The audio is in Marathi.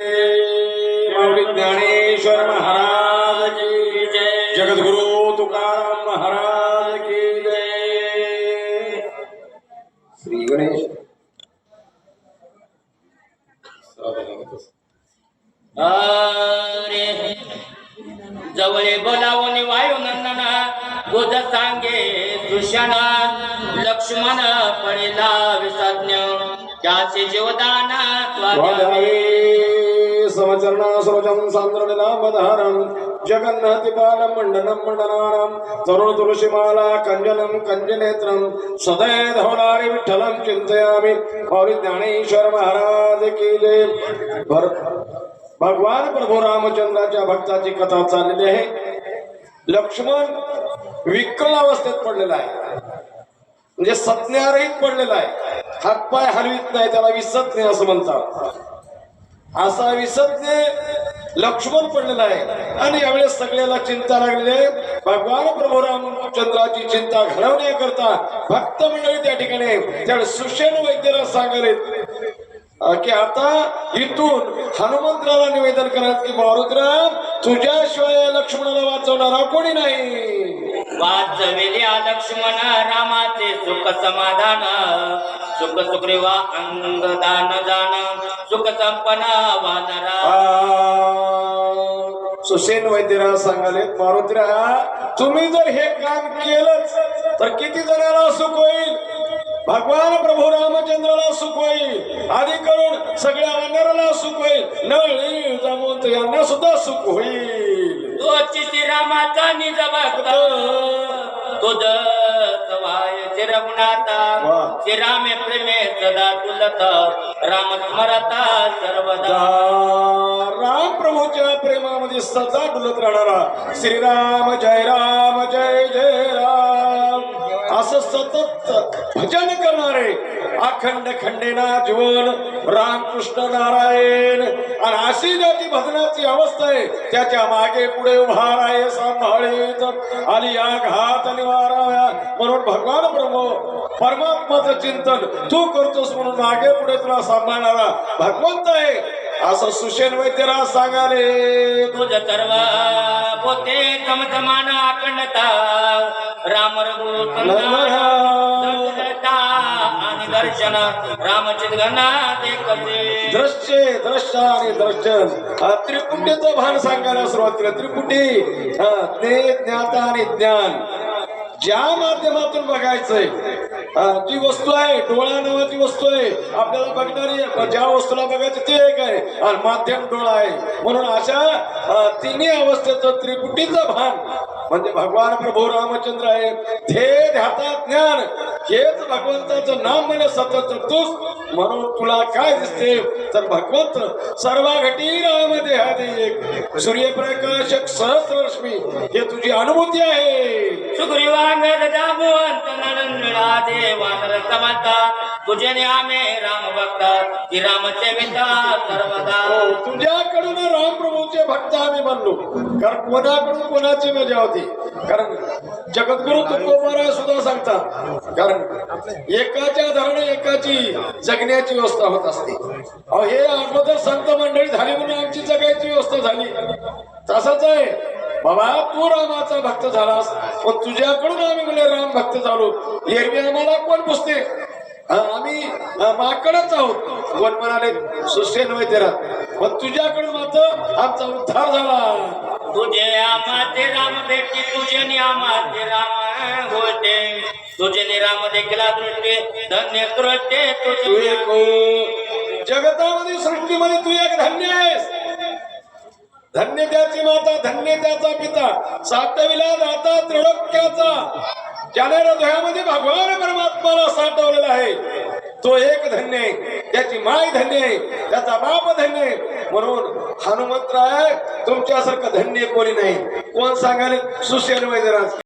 माऊली ज्ञानेश्वर महाराज की जय। जगद्गुरु तुकाराम महाराज की जय। श्री गणेश। अरे जवळे बोलावून वायू नंदना गोद सांगे दुष्यण लक्ष्मण पडिला विसज्ञ त्याचे जीवदान त्वाद्यावे. वादावे समचरणा और ज्ञानेश्वर महाराज की जय। भगवान प्रभू रामचंद्राच्या भक्ताची कथा चाललेली आहे। लक्ष्मण विकल अवस्थेत पडलेला आहे। म्हणजे सत्यारहित पडलेला आहे। हातपाय हलवीत नाही त्याला विसत असं म्हणतात। असा विसर्जे लक्ष्मण पडलेला आहे. आणि यावेळेस सगळ्याला चिंता लागलेली आहे. भगवान प्रभू रामचंद्राची चिंता घडवण्याकरता भक्त मंडळी त्या ठिकाणी त्या सुशेन वैद्यला सांगले की आता इथून हनुमंतराला निवेदन करत की मारुतराम तुझ्याशिवाय लक्ष्मणाला वाचवणारा कोणी नाही? वाचविल्या लक्ष्मण रामाचे सुख समाधान. सुख सुग्रीवा अंगदान जाण सुख संपना वानरा। सुसेन वैद्यरा सांगाले मारुतीरा तुम्ही जर हे काम केलंच तर किती जणांना सुख होईल? भगवान प्रभू रामचंद्राला सुख होईल. आधी करून सगळ्या वानराला सुख होईल. नळी जामवंत यांना सुद्धा सुख होईल. तोची श्रीरामाचा निज भक्त तुझ सवाय रघुनाथा। वा. श्रीरामे प्रेमे सदा तुलत। राम स्मरता सर्वदा। राम प्रभूच्या प्रेमामध्ये सदा डुलत राहणारा श्रीराम जय राम जय जय राम। असं सतत भजन करणारे अखंड खंडेना जीवन रामकृष्ण नारायण. आणि अशी ज्याची भजनाची अवस्था आहे त्याच्यामागे पुढे उभा आहे सांभाळीत आणि या घात निवाराव्या. म्हणून भगवान प्रभू परमात्माचं चिंतन तू करतोस म्हणून मागे पुढे तुला सांभाळणारा भगवंत आहे. असं सुशेन वैद्यराज सांगाले. तुझ सर्व पोते चमचमान अखंडता. राम आणि दर्शन. रामचित गणा देखते दृश्य दृश्य आणि दर्शन. त्रिपुटीचं भान सांगायला सुरुवात केली त्रिपुटी ते ज्ञाता आणि ज्ञान. ज्या माध्यमातून बघायचंय जी वस्तू आहे डोळा नावाची वस्तू आहे. आपल्याला बघणारी ज्या वस्तूला बघायचं ते एक आहे आणि माध्यम डोळा आहे. म्हणून अशा तिन्ही अवस्थेचं त्रिपुटीचं भान म्हणजे भगवान प्रभू रामचंद्र आहे. ते ध्याता ज्ञान हेच भगवंताचं नाम म्हणजे सतत जपतोस म्हणून तुला काय दिसते? तर भगवंत सर्व घटी राम देहादे एक सूर्यप्रकाशक सहस्रश्मी हे तुझी अनुभूती आहे. सुग्रीवांग जाबुवंत नळनळा देवानर समता तुझे न्यामे राम भक्त की रामचे विता सर्वदा। हो, तुझ्याकडून रामप्रभूचे भक्त आम्ही बनलो. कारण कोणाकडून कोणाची मजा होती? कारण जगद्गुरु तुकोबारा सुद्धा सांगतात. कारण एकाच्या धरणे एकाची जगण्याची व्यवस्था होत असते. हे अगोदर संत मंडळी झाली म्हणून आमची जगायची व्यवस्था झाली. तसंच आहे. बाबा तू रामाचा भक्त झालास पण तुझ्याकडून आम्ही म्हणजे राम भक्त झालो. एरवी आम्हाला कोण पुसते? आम्ही माकडच आहोत. कोण म्हणाले सुशेन वैद्यरा. पण तुझ्याकडून मात्र आमचा उद्धार झाला. तुझे आमाचे राम भेटी तुझे नियामाचे राम होते. तुझे निराम देखील दृष्टी धन्य तू तुझे. जगतामध्ये सृष्टीमध्ये तू एक धन्य आहेस. धन्य त्याची माता धन्य त्याचा पिता सातविला दाता त्रिलोक्याचा. ज्याने हृदयामध्ये भगवान परमात्माला साठवलेला आहे. तो एक धन्य आहे त्याची माय धन्य आहे त्याचा बाप धन्य आहे. म्हणून हनुमंतराय तुमच्यासारखं धन्य कोणी नाही. कोण सांगाले? सुशेन वैद्यराज.